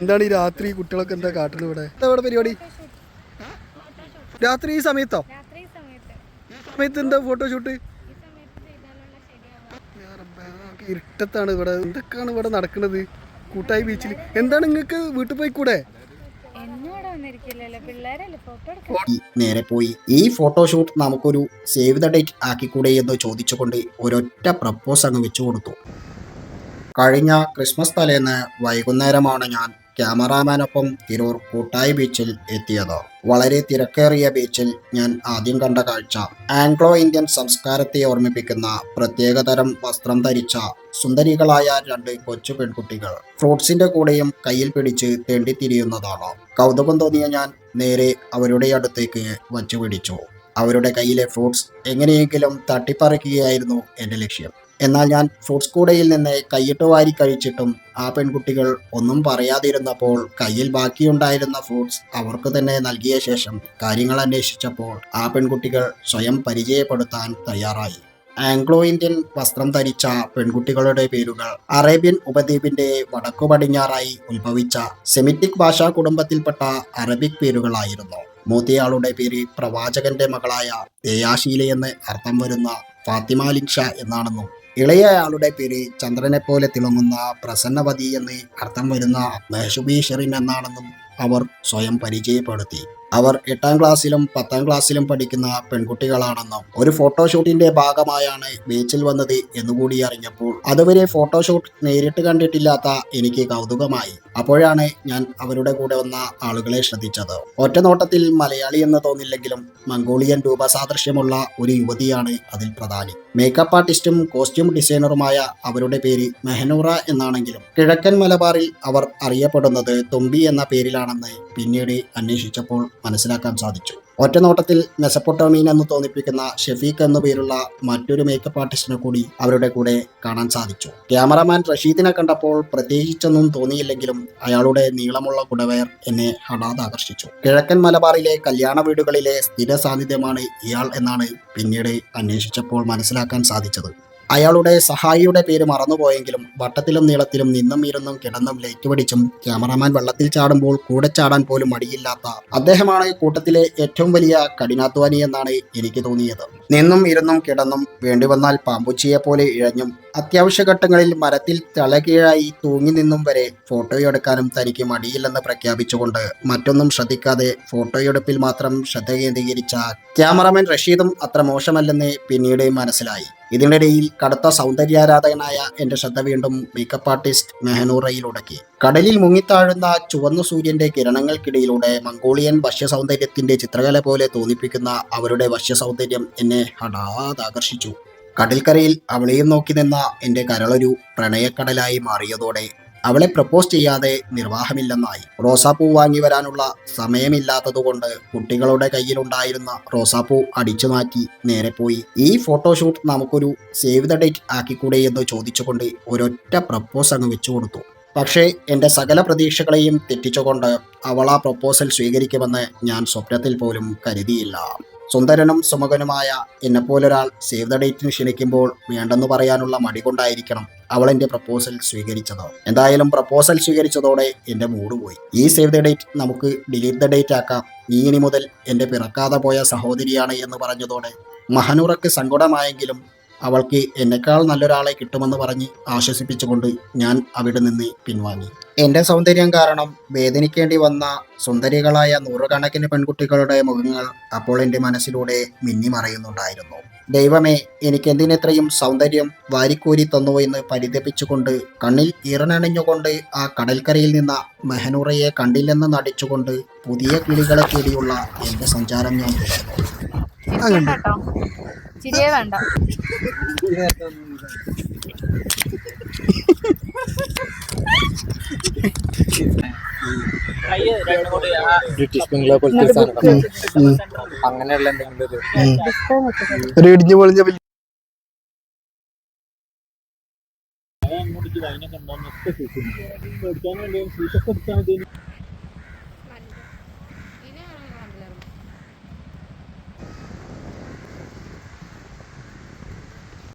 എന്താണ് ഈ രാത്രി കുട്ടികളൊക്കെ എന്താ കാട്ടുന്നത് ഇവിടെ? എന്താ ഇവിടെ പരിപാടി? രാത്രി ഈ സമയത്തോ? രാത്രി സമയത്ത്. ഈ സമയത്ത് എന്താ ഫോട്ടോഷൂട്ട് ഇരുട്ടത്താണ് ഇവിടെ? എന്തൊക്കെയാണ് ഇവിടെ നടക്കുന്നത്? കൂട്ടായി ബീച്ചിൽ എന്താണ് നിങ്ങൾക്ക് വീട്ടിൽ പോയി കൂടെ? എന്നോട് വന്നിരിക്കില്ലല്ലോ. പിള്ളേരല്ലേ ഫോട്ടോ എടുക്കാം നേരെ പോയി. ഈ ഫോട്ടോഷൂട്ട് നമുക്കൊരു സേവ് ദ ഡേറ്റ് ആക്കിക്കൂടെ എന്ന് ചോദിച്ചുകൊണ്ട് ഒരൊറ്റ പ്രപ്പോസ് അങ്ങ് വെച്ചു കൊടുത്തു കഴിഞ്ഞ ക്രിസ്മസ് തലേന്ന് വൈകുന്നേരമാണ് ഞാൻ ക്യാമറാമാനൊപ്പം തിരൂർ കൂട്ടായി ബീച്ചിൽ എത്തിയത്. വളരെ തിരക്കേറിയ ബീച്ചിൽ ഞാൻ ആദ്യം കണ്ട കാഴ്ച. ആംഗ്ലോ ഇന്ത്യൻ സംസ്കാരത്തെ ഓർമ്മിപ്പിക്കുന്ന പ്രത്യേകതരം വസ്ത്രം ധരിച്ച സുന്ദരികളായ രണ്ട് കൊച്ചു പെൺകുട്ടികൾ ഫ്രൂട്ട്സിന്റെ കൂടെയും കയ്യിൽ പിടിച്ച് തേണ്ടിത്തിരിയുന്നതാണ്. കൗതുകം തോന്നിയ ഞാൻ നേരെ അവരുടെ അടുത്തേക്ക് വച്ചു പിടിച്ചു. അവരുടെ കയ്യിലെ ഫ്രൂട്ട്സ് എങ്ങനെയെങ്കിലും തട്ടിപ്പറിക്കുകയായിരുന്നു എന്റെ ലക്ഷ്യം. എന്നാൽ ഞാൻ ഫ്രൂട്ട്സ് കൂടയിൽ നിന്ന് കൈയിട്ട് വാരി കഴിച്ചിട്ടും ആ പെൺകുട്ടികൾ ഒന്നും പറയാതിരുന്നപ്പോൾ കയ്യിൽ ബാക്കിയുണ്ടായിരുന്ന ഫ്രൂട്ട്സ് അവർക്ക് തന്നെ നൽകിയ ശേഷം കാര്യങ്ങൾ അന്വേഷിച്ചപ്പോൾ ആ പെൺകുട്ടികൾ സ്വയം പരിചയപ്പെടുത്താൻ തയ്യാറായി. ആംഗ്ലോ ഇന്ത്യൻ വസ്ത്രം ധരിച്ച പെൺകുട്ടികളുടെ പേരുകൾ അറേബ്യൻ ഉപദ്വീപിന്റെ വടക്കു പടിഞ്ഞാറായി ഉത്ഭവിച്ച സെമിറ്റിക് ഭാഷാ കുടുംബത്തിൽപ്പെട്ട അറബിക് പേരുകളായിരുന്നു. മൂത്തയാളുടെ പേര് പ്രവാചകന്റെ മകളായ ദയാശീലയെന്ന് അർത്ഥം വരുന്ന ഫാത്തിമ ലിൻഷ എന്നാണെന്നും ഇളയയാളുടെ പേര് ചന്ദ്രനെ പോലെ തിളങ്ങുന്ന പ്രസന്നവതി എന്ന് അർത്ഥം വരുന്ന മെഹഷുബി ഷെറിൻ എന്നാണെന്നും അവർ സ്വയം പരിചയപ്പെടുത്തി. അവർ എട്ടാം ക്ലാസ്സിലും പത്താം ക്ലാസ്സിലും പഠിക്കുന്ന പെൺകുട്ടികളാണെന്നും ഒരു ഫോട്ടോഷൂട്ടിന്റെ ഭാഗമായാണ് ബീച്ചിൽ വന്നത് എന്നുകൂടി അറിഞ്ഞപ്പോൾ അതുവരെ ഫോട്ടോഷൂട്ട് നേരിട്ട് കണ്ടിട്ടില്ലാത്ത എനിക്ക് കൗതുകമായി. അപ്പോഴാണ് ഞാൻ അവരുടെ കൂടെ വന്ന ആളുകളെ ശ്രദ്ധിച്ചത്. ഒറ്റ നോട്ടത്തിൽ മലയാളി എന്ന് തോന്നില്ലെങ്കിലും മംഗോളിയൻ രൂപസാദൃശ്യമുള്ള ഒരു യുവതിയാണ് അതിൽ പ്രധാനി. മേക്കപ്പ് ആർട്ടിസ്റ്റും കോസ്റ്റ്യൂം ഡിസൈനറുമായ അവരുടെ പേര് മെഹനൂറ എന്നാണെങ്കിലും കിഴക്കൻ മലബാറിൽ അവർ അറിയപ്പെടുന്നത് തുമ്പി എന്ന പേരിലാണെന്ന് പിന്നീട് അന്വേഷിച്ചപ്പോൾ മനസ്സിലാക്കാൻ സാധിച്ചു. ഒറ്റ നോട്ടത്തിൽ മെസപ്പൊട്ടോമീൻ എന്ന് തോന്നിപ്പിക്കുന്ന ഷെഫീഖ് എന്നു പേരുള്ള മറ്റൊരു മേക്കപ്പ് ആർട്ടിസ്റ്റിനെ കൂടി അവരുടെ കൂടെ കാണാൻ സാധിച്ചു. ക്യാമറാമാൻ റഷീദിനെ കണ്ടപ്പോൾ പ്രത്യേകിച്ചൊന്നും തോന്നിയില്ലെങ്കിലും അയാളുടെ നീളമുള്ള കുടവയർ എന്നെ ഹഠാത് ആകർഷിച്ചു കിഴക്കൻ മലബാറിലെ കല്യാണ വീടുകളിലെ സ്ഥിര സാന്നിധ്യമാണ് ഇയാൾ എന്നാണ് പിന്നീട് അന്വേഷിച്ചപ്പോൾ മനസ്സിലാക്കാൻ സാധിച്ചത്. അയാളുടെ സഹായിയുടെ പേര് മറന്നുപോയെങ്കിലും വട്ടത്തിലും നീളത്തിലും നിന്നും ഇരുന്നും കിടന്നും ലൈറ്റ് പിടിച്ചും ക്യാമറാമാൻ വെള്ളത്തിൽ ചാടുമ്പോൾ കൂടെ ചാടാൻ പോലും മടിയില്ലാത്ത അദ്ദേഹമാണ് കൂട്ടത്തിലെ ഏറ്റവും വലിയ കഠിനാധ്വാനി എന്നാണ് എനിക്ക് തോന്നിയത്. നിന്നും ഇരുന്നും കിടന്നും വേണ്ടി വന്നാൽ പാമ്പുച്ചിയെ പോലെ ഇഴഞ്ഞും അത്യാവശ്യ ഘട്ടങ്ങളിൽ മരത്തിൽ തലകീഴായി തൂങ്ങി നിന്നും വരെ ഫോട്ടോയെടുക്കാനും തനിക്ക് മടിയില്ലെന്ന് പ്രഖ്യാപിച്ചുകൊണ്ട് മറ്റൊന്നും ശ്രദ്ധിക്കാതെ ഫോട്ടോയെടുപ്പിൽ മാത്രം ശ്രദ്ധ കേന്ദ്രീകരിച്ച ക്യാമറമാൻ റഷീദും അത്ര മോശമല്ലെന്ന് പിന്നീട് മനസ്സിലായി. ഇതിനിടയിൽ കടുത്ത സൗന്ദര്യാരാധകനായ എന്റെ ശ്രദ്ധ വീണ്ടും മേക്കപ്പ് ആർട്ടിസ്റ്റ് മെഹനൂറയിൽ ഉടക്കി. കടലിൽ മുങ്ങിത്താഴുന്ന ചുവന്ന സൂര്യന്റെ കിരണങ്ങൾക്കിടയിലൂടെ മംഗോളിയൻ വശ്യസൗന്ദര്യത്തിന്റെ ചിത്രകല പോലെ തോന്നിപ്പിക്കുന്ന അവരുടെ വശ്യസൗന്ദര്യം എന്നെ ഹഠാത് ആകർഷിച്ചു കടൽക്കരയിൽ അവളെയും നോക്കി നിന്ന എന്റെ കരളൊരു പ്രണയക്കടലായി മാറിയതോടെ അവളെ പ്രപ്പോസ് ചെയ്യാതെ നിർവാഹമില്ലെന്നായി. റോസാപ്പൂ വാങ്ങി വരാനുള്ള സമയമില്ലാത്തതുകൊണ്ട് കുട്ടികളുടെ കയ്യിലുണ്ടായിരുന്ന റോസാപ്പൂ അടിച്ചു മാറ്റി നേരെ പോയി. ഈ ഫോട്ടോഷൂട്ട് നമുക്കൊരു സേവ് ദ ഡേറ്റ് ആക്കിക്കൂടെ എന്ന് ചോദിച്ചുകൊണ്ട് ഒരൊറ്റ പ്രപ്പോസ് അങ്ങ് വെച്ചു കൊടുത്തു. പക്ഷേ എന്റെ സകല പ്രതീക്ഷകളെയും തെറ്റിച്ചുകൊണ്ട് അവൾ ആ പ്രപ്പോസൽ സ്വീകരിക്കുമെന്ന് ഞാൻ സ്വപ്നത്തിൽ പോലും കരുതിയില്ല. സുന്ദരനും സുമുഖനുമായ എന്നെപ്പോലൊരാൾ സേവ് ദ ഡേറ്റിന് ക്ഷണിക്കുമ്പോൾ വേണ്ടെന്ന് പറയാനുള്ള മടി കൊണ്ടായിരിക്കണം അവൾ പ്രപ്പോസൽ സ്വീകരിച്ചത്. എന്തായാലും പ്രപ്പോസൽ സ്വീകരിച്ചതോടെ എന്റെ മൂഡ് പോയി. ഈ സേവ് ദ ഡേറ്റ് നമുക്ക് ഡിലീറ്റ് ദ ഡേറ്റ് ആക്കാം. ഇനി മുതൽ എന്റെ പിറക്കാതെ പോയ സഹോദരിയാണ് എന്ന് പറഞ്ഞതോടെ മഹനൂറക്ക് സങ്കടമായെങ്കിലും അവൾക്ക് എന്നെക്കാൾ നല്ലൊരാളെ കിട്ടുമെന്ന് പറഞ്ഞ് ആശ്വസിപ്പിച്ചുകൊണ്ട് ഞാൻ അവിടെ നിന്ന് പിൻവാങ്ങി. എന്റെ സൗന്ദര്യം കാരണം വേദനിക്കേണ്ടി വന്ന സുന്ദരികളായ നൂറുകണക്കിന് പെൺകുട്ടികളുടെ മുഖങ്ങൾ അപ്പോൾ എന്റെ മനസ്സിലൂടെ മിന്നി മറയുന്നുണ്ടായിരുന്നു. ദൈവമേ എനിക്കെന്തിനെത്രയും സൗന്ദര്യം വാരിക്കൂരി തന്നു എന്ന് പരിതപിച്ചുകൊണ്ട് കണ്ണിൽ ഇറനണിഞ്ഞുകൊണ്ട് ആ കടൽക്കരയിൽ നിന്ന മെഹനൂറയെ കണ്ടില്ലെന്ന് നടിച്ചുകൊണ്ട് പുതിയ കിളികളെ തേടിയുള്ള എന്റെ സഞ്ചാരം ഞാൻ കേട്ടോ. ചിരിയേ വേണ്ട. ബ്രിട്ടീഷ് ബംഗ്ലാ പോലത്തെ സാധനം. അങ്ങനെയുള്ള എന്തെങ്കിലും ഒരു ഇടിഞ്ഞു പൊളിഞ്ഞ കണ്ടാൽ